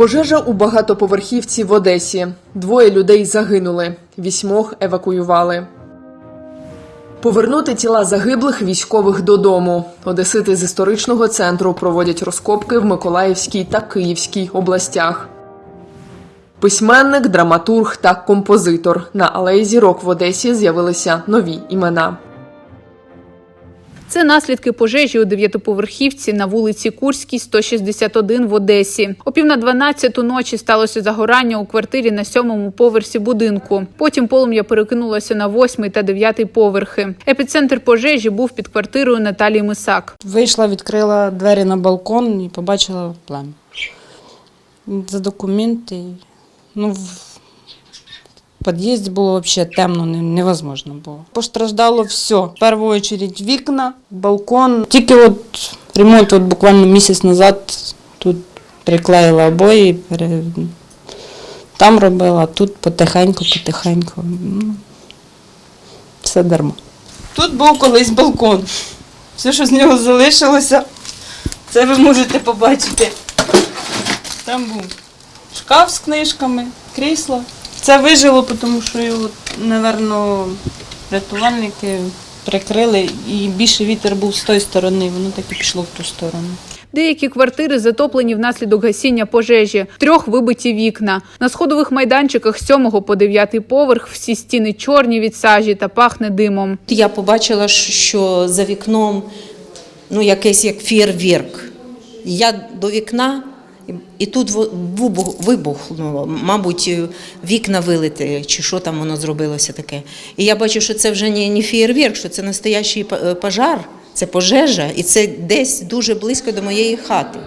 Пожежа у багатоповерхівці в Одесі. Двоє людей загинули, вісьмох евакуювали. Повернути тіла загиблих військових додому. Одесити з історичного центру проводять розкопки в Миколаївській та Київській областях. Письменник, драматург та композитор. На алеї зірок в Одесі з'явилися нові імена. Це наслідки пожежі у дев'ятиповерхівці на вулиці Курській, 161 в Одесі. О пів на 12 ночі сталося загорання у квартирі на сьомому поверсі будинку. Потім полум'я перекинулося на восьмий та дев'ятий поверхи. Епіцентр пожежі був під квартирою Наталії Мисак. Вийшла, відкрила двері на балкон і побачила плам'я. За документи. Ну, під'їзді було взагалі темно, невозможно було. Постраждало все. В першу чергу вікна, балкон. Тільки от ремонт от буквально місяць назад тут приклеїла обої, там робила, тут потихеньку, потихеньку. Ну, все дарма. Тут був колись балкон. Все, що з нього залишилося, це ви можете побачити. Там був шкаф з книжками, крісло. Це вижило, тому що його, напевно, рятувальники прикрили і більше вітер був з тої сторони, воно так і пішло в ту сторону. Деякі квартири затоплені внаслідок гасіння пожежі, трьох вибиті вікна. На сходових майданчиках з 7 по 9 поверх всі стіни чорні від сажі та пахне димом. Я побачила, що за вікном ну, якийсь як фєрверк. Я до вікна, і- тут вибухнуло. Мабуть, вікна вилити, чи що там воно зробилося таке. І я бачу, що це вже не, фєрверк, що це настоящий е, пожар, це пожежа, і це десь дуже близько до моєї хати.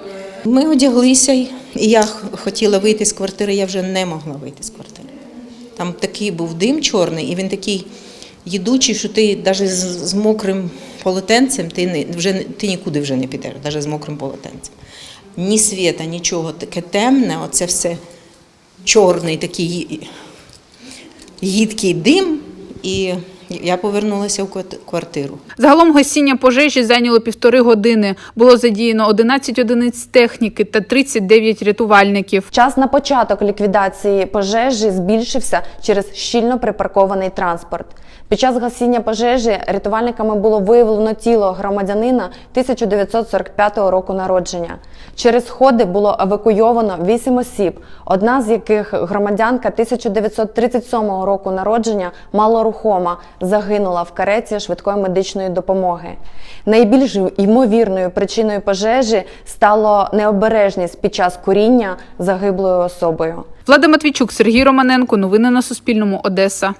Ми одяглися, і я хотіла вийти з квартири, я вже не могла вийти з квартири. Там такий був дим чорний, і він такий їдучий, що ти навіть з, мокрим полотенцем ти, не, вже, ти нікуди вже не підеш, навіть з мокрим полотенцем. Ні світа, нічого, таке темне, оце все чорний такий їдкий дим. І я повернулася в квартиру. Загалом гасіння пожежі зайняло півтори години. Було задіяно 11 одиниць техніки та 39 рятувальників. Час на початок ліквідації пожежі збільшився через щільно припаркований транспорт. Під час гасіння пожежі рятувальниками було виявлено тіло громадянина 1945 року народження. Через сходи було евакуйовано 8 осіб, одна з яких громадянка 1937 року народження малорухома загинула в кареті швидкої медичної допомоги. Найбільш ймовірною причиною пожежі стало необережність під час куріння загиблою особою. Влада Матвійчук, Сергій Романенко. Новини на Суспільному. Одеса.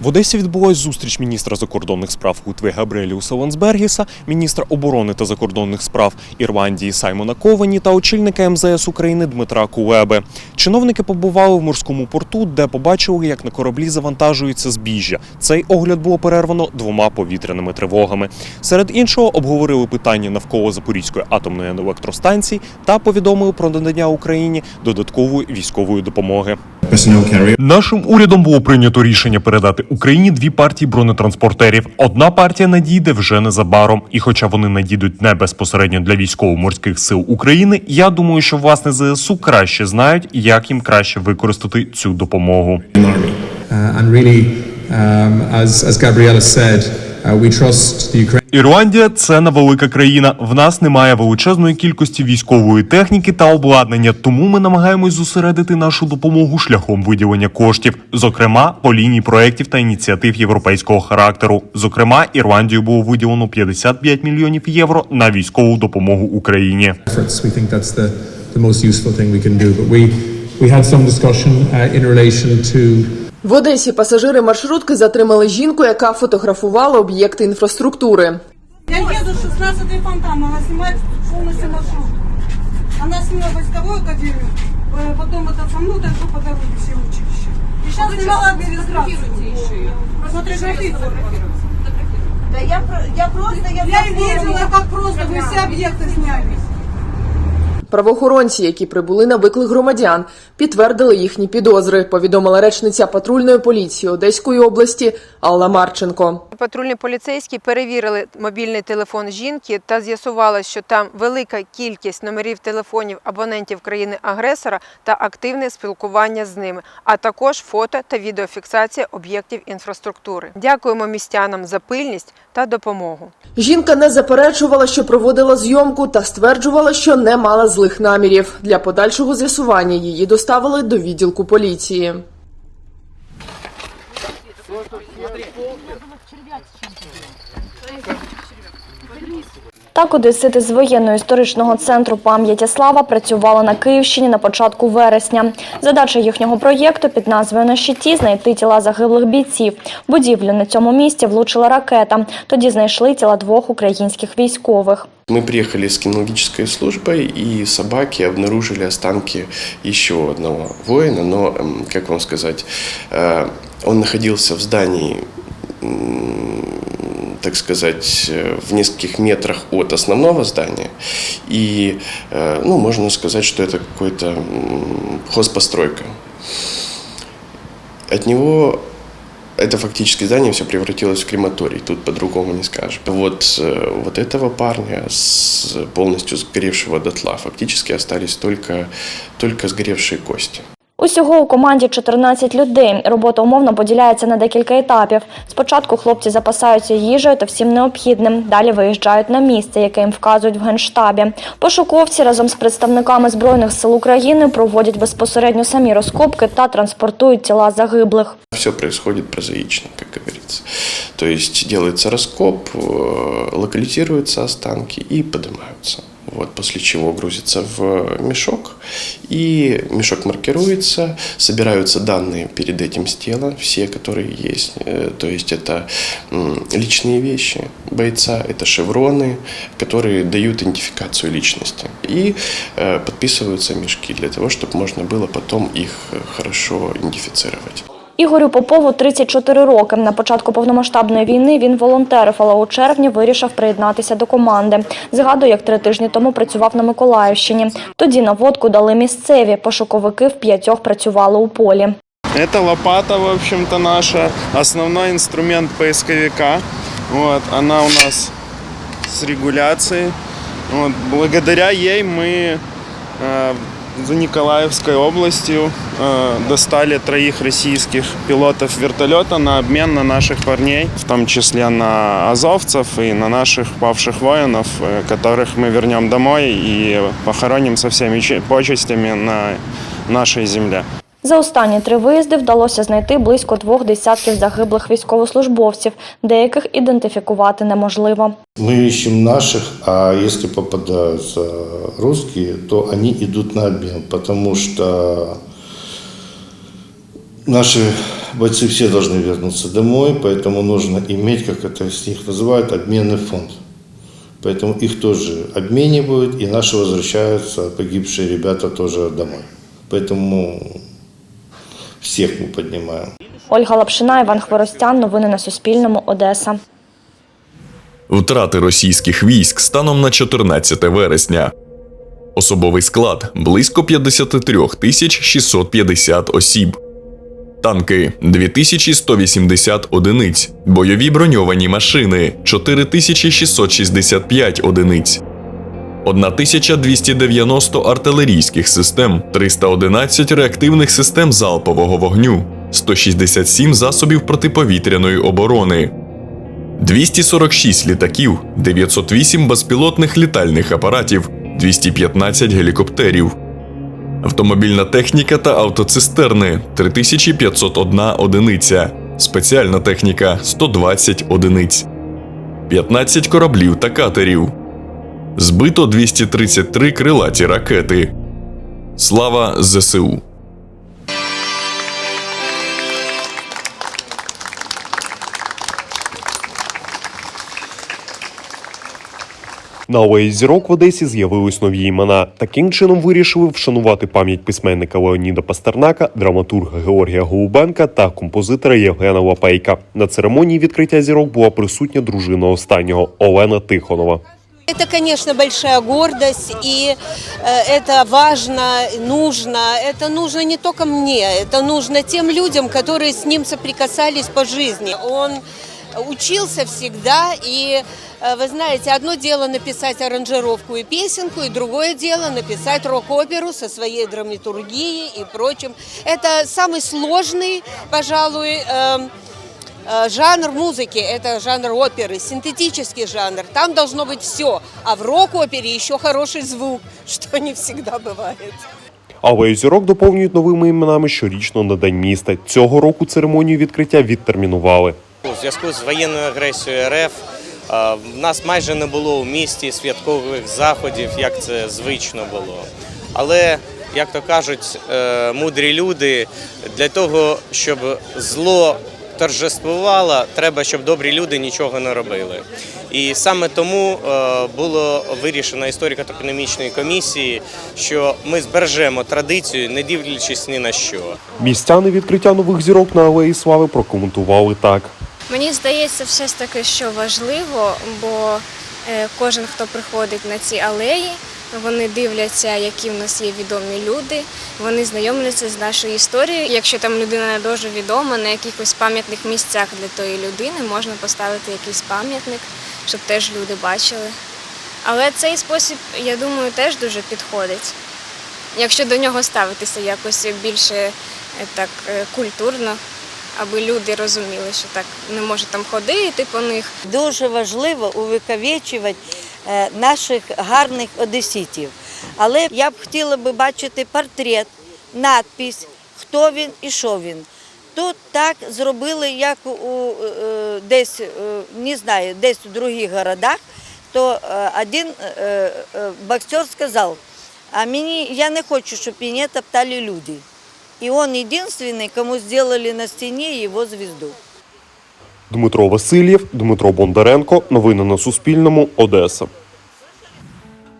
В Одесі відбулась зустріч міністра закордонних справ Литви Габріеліуса Лансбергіса, міністра оборони та закордонних справ Ірландії Саймона Ковані та очільника МЗС України Дмитра Кулеби. Чиновники побували в морському порту, де побачили, як на кораблі завантажується збіжжя. Цей огляд було перервано двома повітряними тривогами. Серед іншого обговорили питання навколо Запорізької атомної електростанції та повідомили про надання Україні додаткової військової допомоги. Нашим урядом було прийнято рішення передати Україні дві партії бронетранспортерів. Одна партія надійде вже незабаром. І хоча вони надійдуть не безпосередньо для військово-морських сил України, я думаю, що власне ЗСУ краще знають, як їм краще використати цю допомогу. and really, um, as, as Gabriella said, uh. Ірландія це невелика країна. В нас немає величезної кількості військової техніки та обладнання, тому ми намагаємось зосередити нашу допомогу шляхом виділення коштів, зокрема по лінії проєктів та ініціатив європейського характеру. Зокрема, Ірландію було виділено 55 мільйонів євро на військову допомогу Україні. we had some discussion uh, in relation to В Одесі пасажири маршрутки затримали жінку, яка фотографувала об'єкти інфраструктури. Я еду 16 фонтан, она снимает полностью маршрут. Она сняла войсковую академию, э, потом это ну, дойду по дороге все училища. И сейчас снимала администрацию. Фотографирую. Да я, про- я просто, я, Я видела, как просто вы все объекты сняли. Правоохоронці, які прибули на виклик громадян, підтвердили їхні підозри. Повідомила речниця патрульної поліції Одеської області Алла Марченко. Патрульні поліцейські перевірили мобільний телефон жінки та з'ясували, що там велика кількість номерів телефонів абонентів країни-агресора та активне спілкування з ними, а також фото та відеофіксація об'єктів інфраструктури. Дякуємо містянам за пильність та допомогу. Жінка не заперечувала, що проводила зйомку, та стверджувала, що не мала злих намірів. Для подальшого з'ясування її доставили до відділку поліції. Так, одесити з воєнно-історичного центру пам'яті слава працювали на Київщині на початку вересня. Задача їхнього проєкту під назвою «На щиті» – знайти тіла загиблих бійців. Будівлю на цьому місці влучила ракета. Тоді знайшли тіла двох українських військових. Мы приехали с кинологической службой, и собаки обнаружили останки еще одного воина, но, как вам сказать, э, он находился в здании, так сказать, э, в нескольких метрах от основного здания, и, э, ну, можно сказать, что это какой-то хозпостройка. От него это фактически здание все превратилось в крематорий, тут по-другому не скажешь. Вот, э, вот этого парня, с полностью сгоревшего дотла, фактически остались только, только сгоревшие кости. Усього у команді 14 людей. Робота умовно поділяється на декілька етапів. Спочатку хлопці запасаються їжею та всім необхідним. Далі виїжджають на місце, яке їм вказують в генштабі. Пошуковці разом з представниками збройних сил України проводять безпосередньо самі розкопки та транспортують тіла загиблих. Все происходит прозаично, как говорится. То есть делается раскоп, э, останки и поднимаются. Вот, после чего грузится в мешок, и мешок маркируется, собираются данные перед этим с тела, все, которые есть. Э, То есть это личные вещи бойца, это шевроны, которые дают идентификацию личности. И э, подписываются мешки для того, чтобы можно было потом их э, хорошо идентифицировать. Ігорю Попову 34 роки. На початку повномасштабної війни він волонтерив, але у червні вирішив приєднатися до команди. Згадує, як три тижні тому працював на Миколаївщині. Тоді наводку дали місцеві. Пошуковики в п'ятьох працювали у полі. Это лопата, в общем-то, наша. Основной инструмент поисковика. Вот, она у нас с регуляцией. Вот, благодаря ей мы э, за Николаевской областью э, достали троих российских пилотов вертолета на обмен на наших парней, в том числе на азовцев и на наших павших воинов, э, которых мы вернем домой и похороним со всеми че- почестями на нашей земле. За останні три виїзди вдалося знайти близько двох десятків загиблих військовослужбовців. Деяких ідентифікувати неможливо. Мы ищем наших, а если попадаются русские, то они идут на обмен, потому что наши бойцы все должны вернуться домой, поэтому нужно иметь, как это с них называют, обменный фонд. Поэтому их тоже обменивают, и наши возвращаются, погибшие ребята тоже домой. Поэтому всех мы поднимаем. Ольга Лапшина, Іван Хворостян. Новини на Суспільному. Одеса. Втрати російських військ станом на 14 вересня. Особовий склад близько 53 тисяч 650 осіб. Танки 2180 одиниць. Бойові броньовані машини 4665 одиниць. 1290 артилерійських систем, 311 реактивних систем залпового вогню, 167 засобів протиповітряної оборони, 246 літаків, 908 безпілотних літальних апаратів, 215 гелікоптерів, автомобільна техніка та автоцистерни 3501 одиниця, спеціальна техніка 120 одиниць, 15 кораблів та катерів. Збито 233 крилаті ракети. Слава ЗСУ. На алеї зірок в Одесі з'явились нові імена. Таким чином вирішили вшанувати пам'ять письменника Леоніда Пастернака, драматурга Георгія Голубенка та композитора Євгена Лапейка. На церемонії відкриття зірок була присутня дружина останнього Олена Тихонова. Это, конечно, большая гордость, и э, это важно, нужно. Это нужно не только мне, это нужно тем людям, которые с ним соприкасались по жизни. Он учился всегда, и э, вы знаете, одно дело написать аранжировку и песенку, и другое дело написать рок-оперу со своей драматургией и прочим. Это самый сложный, пожалуй, эм, Э, Жанр музыки – это жанр оперы, синтетический жанр. Там должно быть все. А в рок-опере еще хороший звук, что не всегда бывает. Алею зірок доповнюють новими іменами щорічно на День міста. Цього року церемонію відкриття відтермінували. У зв'язку з воєнною агресією РФ е, в нас майже не було у місті святкових заходів, як це звично було. Але, як то кажуть, е, мудрі люди, для того, щоб зло торжествувало, треба, щоб добрі люди нічого не робили. І саме тому е, було вирішено історико-топонімічної комісії, що ми збережемо традицію, не дивлячись ні на що. Містяни відкриття нових зірок на Алеї Слави прокоментували так. Мені здається, все ж таки, що важливо, бо е, кожен, хто приходить на ці алеї, вони дивляться, які в нас є відомі люди, вони знайомляться з нашою історією. Якщо там людина не дуже відома, на якихось пам'ятних місцях для тої людини можна поставити якийсь пам'ятник, щоб теж люди бачили. Але цей спосіб, я думаю, теж дуже підходить. Якщо до нього ставитися якось більше е, так е, культурно, аби люди розуміли, що так не може там ходити по них. Дуже важливо увековічувати е, наших гарних одеситів. Але я б хотіла би бачити портрет, надпись, хто він і що він. Тут так зробили, як у е, десь, е, не знаю, десь у других городах, то е, один е, е, боксер сказав, а мені я не хочу, щоб мене топтали люди. І він єдиний, кому зробили на стіні його звізду. Дмитро Васильєв, Дмитро Бондаренко. Новини на Суспільному. Одеса.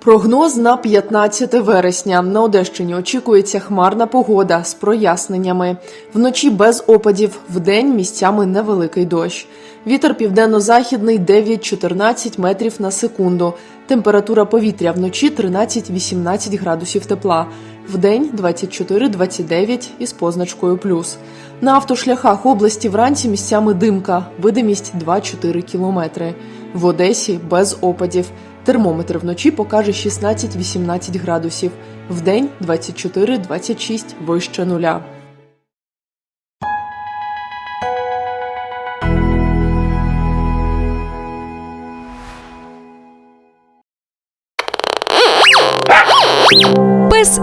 Прогноз на 15 вересня. На Одещині очікується хмарна погода з проясненнями. Вночі без опадів, вдень місцями невеликий дощ. Вітер південно-західний 9-14 метрів на секунду. Температура повітря вночі 13-18 градусів тепла. Вдень 24-29 із позначкою плюс. На автошляхах області вранці місцями димка, видимість 2-4 кілометри. В Одесі без опадів. Термометр вночі покаже 16-18 градусів, вдень 24-26 вище нуля.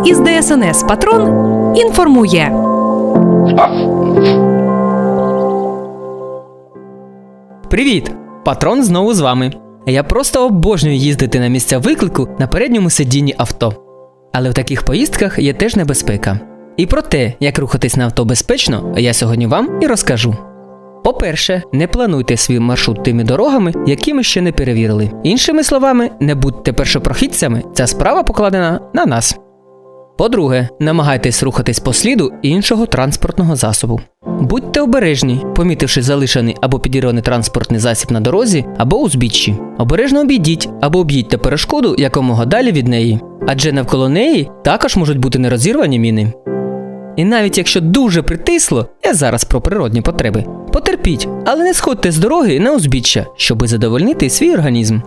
Із ДСНС Патрон інформує. Привіт! Патрон знову з вами. Я просто обожнюю їздити на місця виклику на передньому сидінні авто. Але в таких поїздках є теж небезпека. І про те, як рухатись на авто безпечно, я сьогодні вам і розкажу. По-перше, не плануйте свій маршрут тими дорогами, які ми ще не перевірили. Іншими словами, не будьте першопрохідцями, ця справа покладена на нас. По-друге, намагайтесь рухатись по сліду іншого транспортного засобу. Будьте обережні, помітивши залишений або підірваний транспортний засіб на дорозі або узбіччі. Обережно обійдіть або об'їдьте перешкоду якомога далі від неї, адже навколо неї також можуть бути нерозірвані міни. І навіть якщо дуже притисло, я зараз про природні потреби. Потерпіть, але не сходьте з дороги на узбіччя, щоби задовольнити свій організм.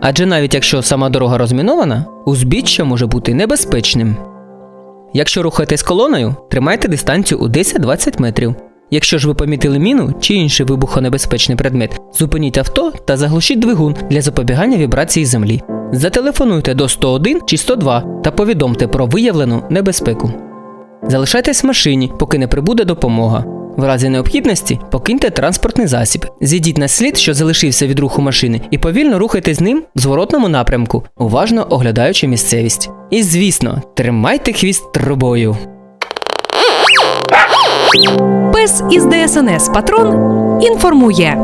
Адже навіть якщо сама дорога розмінована, узбіччя може бути небезпечним. Якщо рухаєтесь колоною, тримайте дистанцію у 10-20 метрів. Якщо ж ви помітили міну чи інший вибухонебезпечний предмет, зупиніть авто та заглушіть двигун для запобігання вібрації землі. Зателефонуйте до 101 чи 102 та повідомте про виявлену небезпеку. Залишайтесь в машині, поки не прибуде допомога. В разі необхідності покиньте транспортний засіб, зійдіть на слід, що залишився від руху машини, і повільно рухайтесь ним в зворотному напрямку, уважно оглядаючи місцевість. І звісно, тримайте хвіст трубою. Пес із ДСНС Патрон інформує.